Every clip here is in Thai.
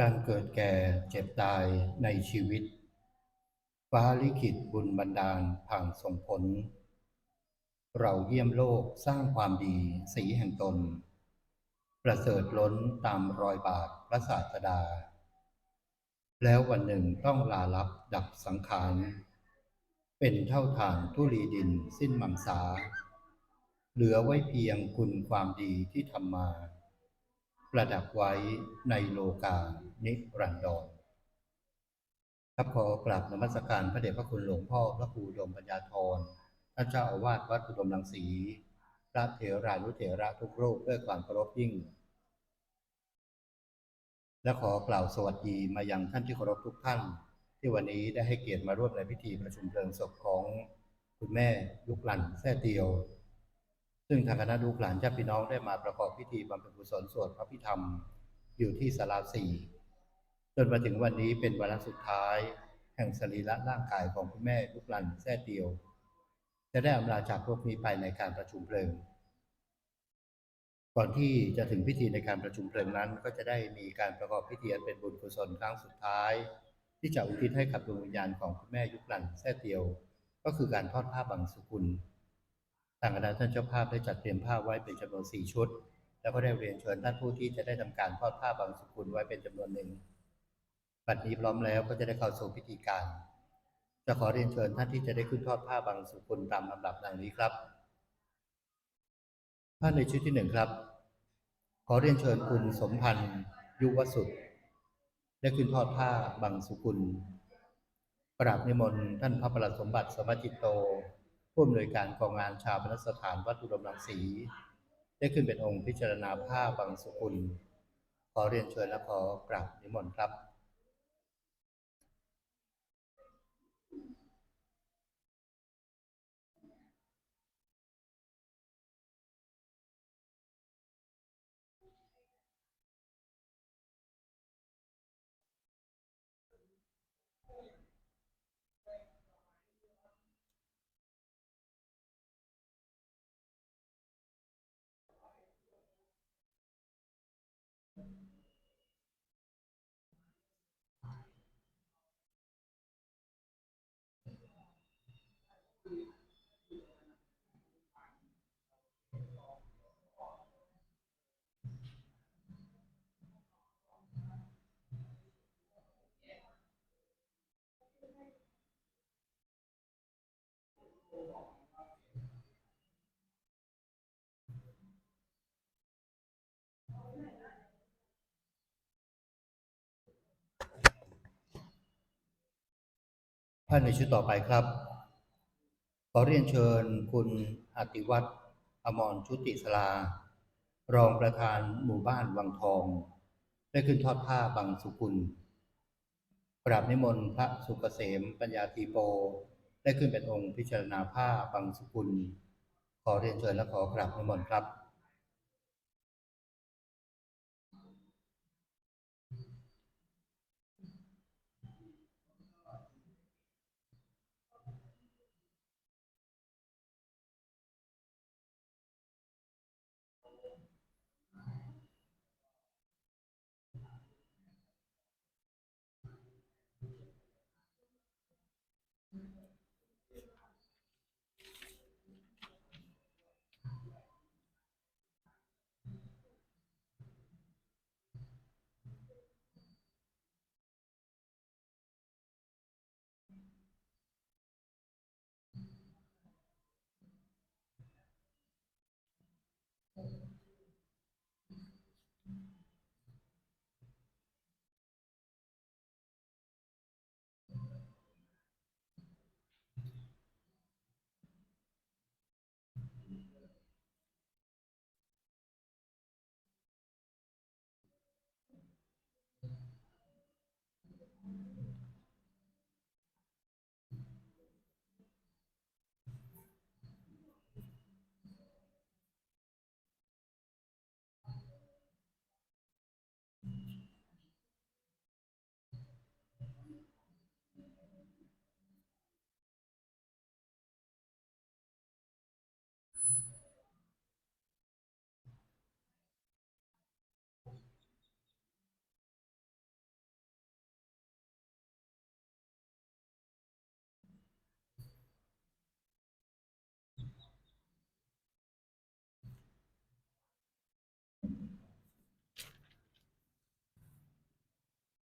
การเกิดแก่เจ็บตายในชีวิต ฟ้าลิขิตบุญบันดาลผ่านส่งผล เราเยี่ยมโลกสร้างความดีสีแห่งตน ประเสริฐล้นตามรอยบาทพระศาสดา แล้ววันหนึ่งต้องลาลับดับสังขาร เป็นเท่าฐานทุลีดินสิ้นมังสา เหลือไว้เพียงคุณความดีที่ทำมา ประดับไว้ในโลกานิรันดรครับขอกราบนมัสการพระเดชพระคุณหลวงพ่อพระครูดมปัญญาธรท่านเจ้าอาวาสวัดอุดมรังสี พระเถรานุเถระทุกรูปด้วยความเคารพยิ่ง และขอกล่าวสวัสดีมายังท่านที่เคารพทุกท่าน ที่วันนี้ได้ให้เกียรติมาร่วมในพิธีประชุมเพลิงศพของคุณแม่ยุกหลันแท้เตียว ซึ่งทางคณะลูกหลานญาติพี่น้องได้มาประกอบพิธีบำเพ็ญกุศลสวดพระพิธรรมอยู่ที่ศาลาสี่จนมาถึงวันนี้เป็นวันสุดท้าย แห่งสรีระร่างกายของคุณแม่ลูกหลันแท้เตียว จะได้อำลาจากโลกนี้ไปในการประชุมเพลิง ก่อนที่จะถึงพิธีในการประชุมเพลิงนั้น ก็จะได้มีการประกอบพิธีอันเป็นบุญกุศลครั้งสุดท้าย ที่จะอุทิศให้กับดวงวิญญาณของคุณแม่ยุคหลันแท้เตียว ก็คือการทอดผ้าบังสุกุล ทางคณะท่านเจ้าภาพได้จัดเตรียมผ้าไว้เป็นจำนวนสี่ชุด แล้วก็ได้เรียนเชิญท่านผู้ที่จะได้ทำการทอดผ้าบางสุกุลไว้เป็นจำนวนหนึ่งบัดนี้พร้อมแล้วก็จะได้เข้าสู่พิธีการ จะขอเรียนเชิญท่านที่จะได้ขึ้นทอดผ้าบางสุกุลตามลำดับดังนี้ครับท่านในชุดที่หนึ่งครับ ขอเรียนเชิญคุณสมพันธ์ยุวสุดได้ขึ้นทอดผ้าบางสุกุลกราบนิมนต์ท่านพระประหลัดสมบัติสมจิตโต ผู้อำนวยการกองงานชาปนสถานวัดอุดมรังสี ได้ขึ้นเป็นองค์พิจารณาผ้าบางสุกุล ขอเรียนเชิญและขอกราบนิมนต์ครับ ท่านในชุดต่อไปครับขอเรียนเชิญคุณอติวัฒน์อมรชุติสลา รองประธานหมู่บ้านวังทอง ได้ขึ้นทอดผ้าบางสุกุลกราบนิมนต์พระสุกเกษมปัญญาทีโป ได้ขึ้นเป็นองค์พิจารณาผ้าบางสุกุล ขอเรียนเชิญและขอกราบนิมนต์ครับ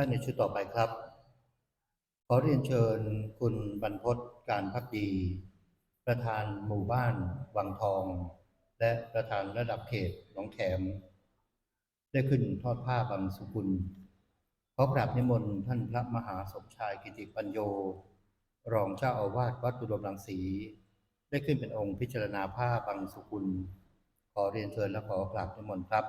ท่านในชุดต่อไปครับ ขอเรียนเชิญคุณบรรพตการพักดี ประธานหมู่บ้านวังทอง และประธานระดับเขตหนองแขม ได้ขึ้นทอดผ้าบางสุกุลขอกราบนิมนต์ท่านพระมหาสมชายกิติปัญโย รองเจ้าอาวาสวัดอุดมรังสี ได้ขึ้นเป็นองค์พิจารณาผ้าบางสุกุล ขอเรียนเชิญและขอกราบนิมนต์ครับ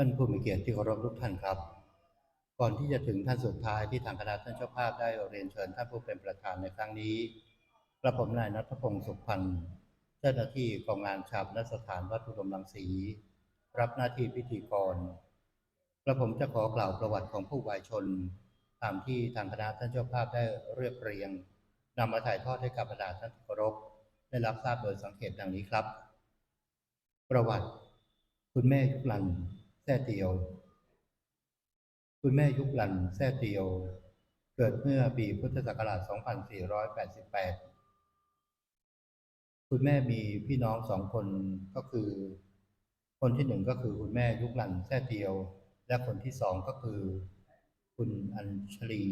ท่านผู้มีเกียรติที่เคารพทุกท่านครับ ก่อนที่จะถึงท่านสุดท้ายที่ทางคณะท่านเจ้าภาพได้เรียนเชิญท่านผู้เป็นประธานในครั้งนี้กระผมนายนัทพงศ์สุขพันธ์เจ้าหน้าที่กองงานชาปนสถานวัดอุดมรังสี รับหน้าที่พิธีกรกระผมจะขอกล่าวประวัติของผู้วายชน ตามที่ทางคณะท่านเจ้าภาพได้เรียบเรียงนำมาถ่ายทอดให้กับบรรดาท่านเคารพได้รับทราบโดยสังเกตดังนี้ครับ ประวัติ คุณแม่ยุกลัน แซ่เตียว คุณแม่ยุกลันแซ่เตียว เกิดเมื่อปีพุทธศักราช 2488 คุณแม่มีพี่น้องสองคนก็คือ คนที่หนึ่งก็คือคุณแม่ยุกลันแซ่เตียว และคนที่สองก็คือ คุณอัญชลี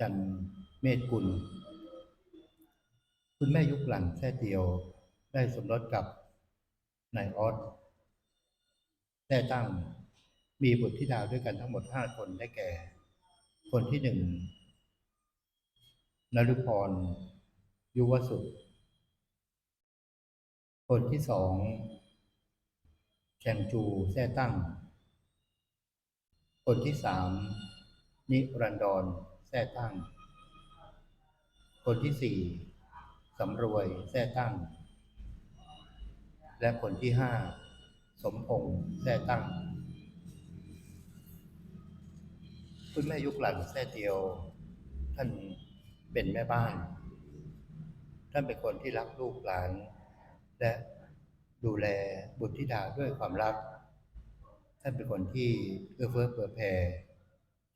จันเมธกุล คุณแม่ยุกลันแซ่เตียวได้สมรสกับนายออส แซ่ตั้งมีบุตรธิดาด้วยกันทั้งหมดห้าคนได้แก่ คนที่หนึ่งนฤพร ยุวสุดคนที่สองแชงจูแซ่ตั้ง คนที่สามนิรันดรแซ่ตั้ง คนที่สี่สำรวยแซ่ตั้ง และคนที่ห้า สมพงษ์แซ่ตั้ง คุณแม่ยุคหลันแซ่เตียว ท่านเป็นแม่บ้าน ท่านเป็นคนที่รักลูกหลาน และดูแลบุตรธิดาด้วยความรัก ท่านเป็นคนที่เอื้อเฟื้อเผื่อแผ่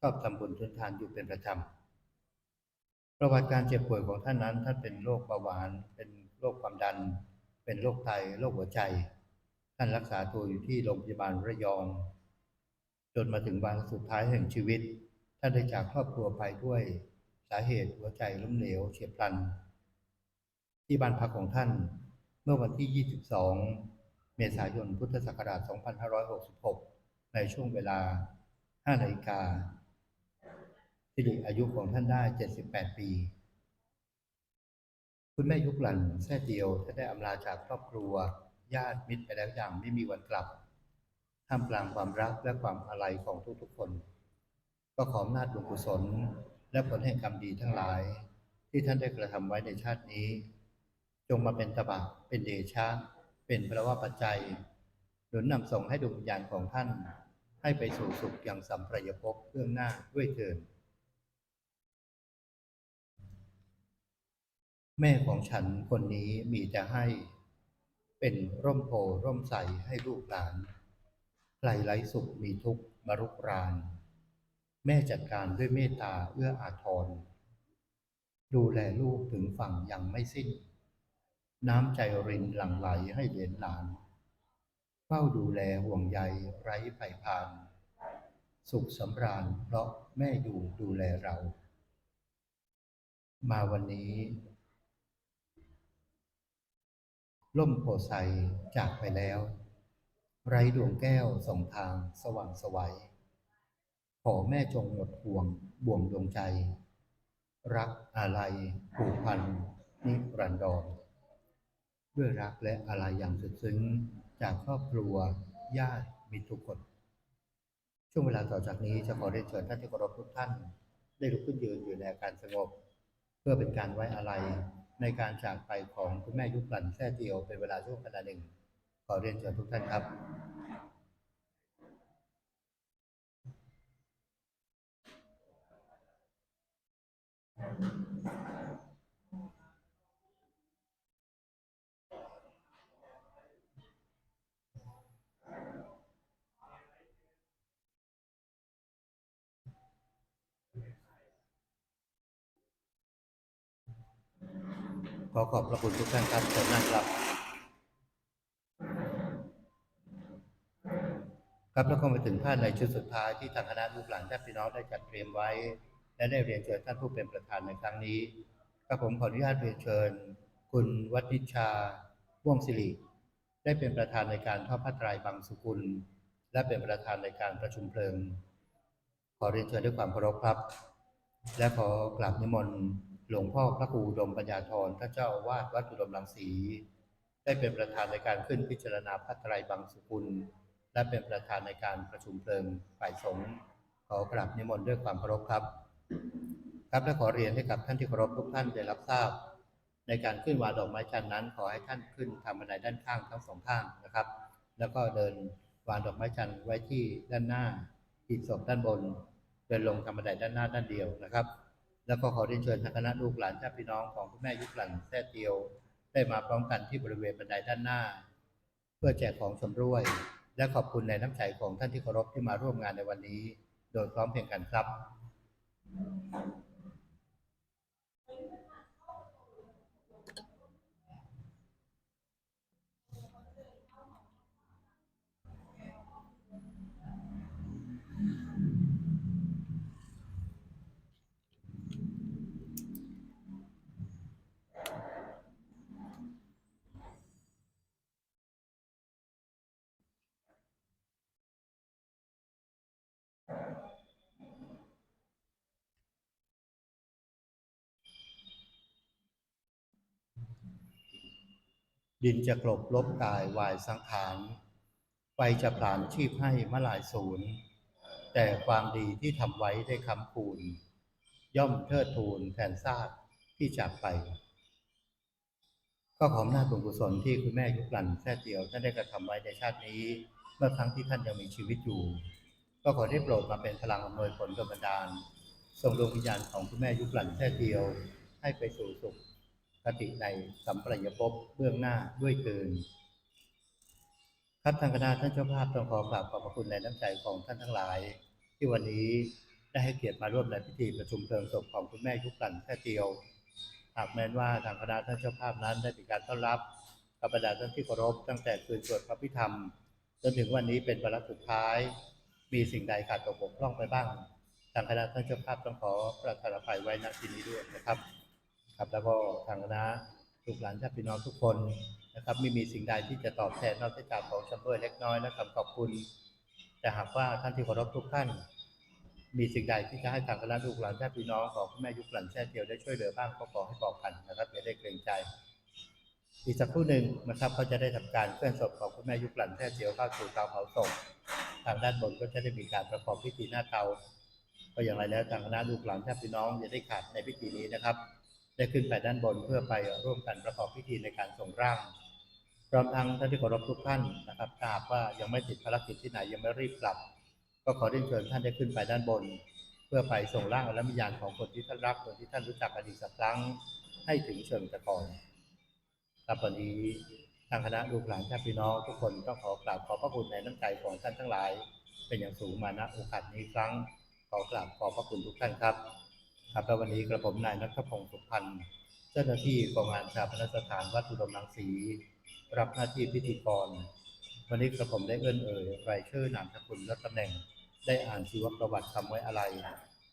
ชอบทำบุญทุนทานอยู่เป็นประจำประวัติการเจ็บป่วยของท่านนั้น ท่านเป็นโรคเบาหวาน เป็นโรคความดัน เป็นโรคไตโรคหัวใจ ท่านรักษาตัวอยู่ที่โรงพยาบาลระยอง จนมาถึงวันสุดท้ายแห่งชีวิต ท่านได้จากครอบครัวไปด้วยสาเหตุหัวใจล้มเหลวเฉียบพลัน ที่บ้านพักของท่านเมื่อวันที่ 22 เมษายน พุทธศักราช 2566 ในช่วงเวลา 5 นาฬิกาสิริอายุของท่านได้ 78 ปี คุณแม่ยุคหลันแท้เดียวท่านได้อำลาจากครอบครัว ญาติมิตรไปแล้วอย่างไม่มีวันกลับท่ามกลางความรักและความอาลัยของทุกๆคน ก็ขออำนาจบุญกุศล และผลแห่งกรรมดีทั้งหลาย ที่ท่านได้กระทำไว้ในชาตินี้ จงมาเป็นตบะเป็นเดชะเป็นพระว่าปัจจัยหนุนนำส่งให้ดวงวิญญาณของท่าน ให้ไปสู่สุขอย่างสัมปรายภพเบื้องหน้าด้วยเถิดแม่ของฉันคนนี้มีแต่ให้ เป็นร่มโพร่มใสให้ลูกหลานใครไร้สุขมีทุกข์มารุกราน แม่จัดการด้วยเมตตาเอื้ออาทร ดูแลลูกถึงฝั่งยังไม่สิ้น น้ำใจรินหลั่งไหลให้เหรียญหลาน เฝ้าดูแลห่วงใยไร้ไผ่พาน สุขสำราญเพราะแม่อยู่ดูแลเรา มาวันนี้ ล่มโพไซจากไปแล้ว ไร้ดวงแก้วส่องทางสว่างสวัย ขอแม่จงหมดห่วงบ่วงดวงใจ รักอาลัยผูกพันนิรันดรด้วยรักและอาลัยอย่างสุดซึ้ง จากครอบครัวญาติมิตรทุกคน ช่วงเวลาต่อจากนี้จะขอได้เชิญท่านที่เคารพทุกท่าน ได้ลุกขึ้นยืนอยู่ในอาการสงบ เพื่อเป็นการไว้อาลัย ในการจากไปของคุณแม่ยุคหลันแท้เดียวเป็นเวลาช่วงเวลาหนึ่งขอเรียนเชิญทุกท่านครับ ขอขอบพระคุณทุกท่านครับเชิญนั่งครับครับแล้วก็มาถึงท่านในชุดสุดท้ายที่ทางคณะลูกหลานญาติพี่น้องได้จัดเตรียมไว้ และได้เรียนเชิญท่านผู้เป็นประธานในครั้งนี้ครับผมขออนุญาตเรียนเชิญ คุณวัฒนิชาว่วงศิริได้เป็นประธานในการทอดผ้าไตรบางสุกุล และเป็นประธานในการประชุมเพลิง ขอเรียนเชิญด้วยความเคารพครับ และขอกราบนิมนต์ หลวงพ่อพระครูดมปัญญาธรท่านเจ้าอาวาสวัดอุดมรังสี ได้เป็นประธานในการขึ้นพิจารณาพระไตรบางสุกุล และเป็นประธานในการประชุมเพลิงฝ่ายสงฆ์ขอกราบนิมนต์ด้วยความเคารพครับ ครับและขอเรียนให้กับท่านที่เคารพทุกท่านได้รับทราบ ในการขึ้นวาดอกไม้จันทร์นั้น ขอให้ท่านขึ้นทางบันไดด้านข้างทั้งสองข้างนะครับ แล้วก็เดินวางดอกไม้จันทร์ไว้ที่ด้านหน้าหีบศพด้านบน เดินลงทางบันไดด้านหน้าด้านเดียวนะครับ แล้วก็ขอเรียนเชิญทางคณะลูกหลานญาติพี่น้องของคุณแม่ยุคหลันแท้เตียว ได้มาพร้อมกันที่บริเวณบันไดด้านหน้า เพื่อแจกของสมรวย และขอบคุณในน้ำใจของท่านที่เคารพที่มาร่วมงานในวันนี้ โดยพร้อมเพรียงกันครับ ดินจะกลบลบกายวายสังขารไฟจะผลานชีพให้มะลายศูนย์ แต่ความดีที่ทำไว้ได้คำคูณย่อมเทิดทูนแทนซากที่จากไป ก็ขออำนาบุญกุศลที่คุณแม่ยุคหลันแท้เตียวท่านได้กระทำไว้ในชาตินี้ เมื่อครั้งที่ท่านยังมีชีวิตอยู่ ก็ขอได้โปรดมาเป็นพลังอำนวยผลดลบันดาลส่งดวงวิญญาณของคุณแม่ยุคหลันแท้เตียวให้ไปสู่สุข คติในสัมปรายภพเบื้องหน้าด้วยเกินครับทางคณะท่านเจ้าภาพต้องขอกราบขอบพระคุณในน้ำใจของท่านทั้งหลาย ที่วันนี้ได้ให้เกียรติมาร่วมในพิธีประชุมเพลิงศพของคุณแม่ยุกันแท้เตียวหากแม้นว่าทางคณะท่านเจ้าภาพนั้นได้มีการต้อนรับกับบรรดาท่านที่เคารพตั้งแต่คืนสวดพระพิธรรมจนถึงวันนี้เป็นวาระสุดท้าย มีสิ่งใดขาดตกบกพร่องไปบ้าง ทางคณะท่านเจ้าภาพต้องขอประทานอภัยไว้ณที่นี้ด้วยนะครับ ครับ แล้วก็ทางคณะลูกหลานญาติพี่น้องทุกคนนะครับ ไม่มีสิ่งใดที่จะตอบแทนนอกจากของชำเบอเล็กน้อยและคำขอบคุณ แต่หากว่าท่านที่เคารพทุกท่าน มีสิ่งใดที่จะให้ทางคณะลูกหลานญาติพี่น้องของคุณแม่ยุคหลันแช่เทียวได้ช่วยเหลือบ้างก็ขอให้บอกกันนะครับอย่าได้เกรงใจ อีกสักครู่หนึ่งนะครับก็จะได้ทำการเคลื่อนศพของคุณแม่ยุคหลันแท้เจียวเข้าสู่เตาเผาศพทางด้านบนก็จะได้มีการประกอบพิธีหน้าเตาก็อย่างไรแล้วทางคณะลูกหลานญาติพี่น้องอย่าได้ขาดในพิธีนี้นะครับ ได้ขึ้นไปด้านบนเพื่อไปร่วมกันประกอบพิธีในการส่งร่าง พร้อมทั้งท่านที่เคารพทุกท่านนะครับถ้าหากว่ายังไม่ติดภารกิจที่ไหนยังไม่รีบกลับ ก็ขอเรียนเชิญท่านได้ขึ้นไปด้านบน เพื่อไปส่งร่างและวิญญาณของคนที่ท่านรักคนที่ท่านรู้จักอดีตสักครั้งให้ถึงเชิงตะกอนครับวันนี้ทางคณะลูกหลานญาติพี่น้องทุกคนต้องขอกราบขอบพระคุณในน้ำใจของท่านทั้งหลาย เป็นอย่างสูงมาณโอกาสนี้ครั้งขอกราบขอบพระคุณทุกท่านครับ ครับแล้ววันนี้กระผมนายนัทพงศ์สุพันธ์เจ้าหน้าที่กองงานชาปนสถานวัดอุดมรังสีรับหน้าที่พิธีกร วันนี้กระผมได้เอื้อนเอ่ยรายชื่อนามสกุลและตำแหน่ง ได้อ่านชีวประวัติคำไว้อะไร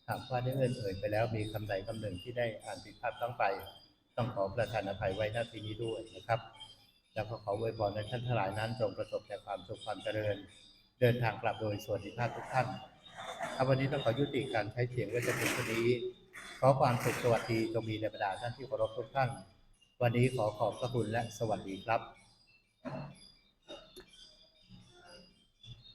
หากว่าได้เอื้อนเอ่ยไปแล้วมีคำใดคำหนึ่งที่ได้อ่านผิดพลาดต้องไป ต้องขอประทานอภัยไว้หน้าที่นี้ด้วยนะครับ แล้วก็ขออวยพรในท่านทั้งหลายนั้นจงประสบแต่ความสุขความเจริญ เดินทางกลับโดยสวัสดิภาพทุกท่านครับวันนี้ต้องขอยุติการใช้เสียงไว้จะเป็นเท่านี้ ขอความสุขสวัสดีจงมีในบรรดาท่านที่เคารพทุกท่าน วันนี้ขอขอบพระคุณและสวัสดีครับ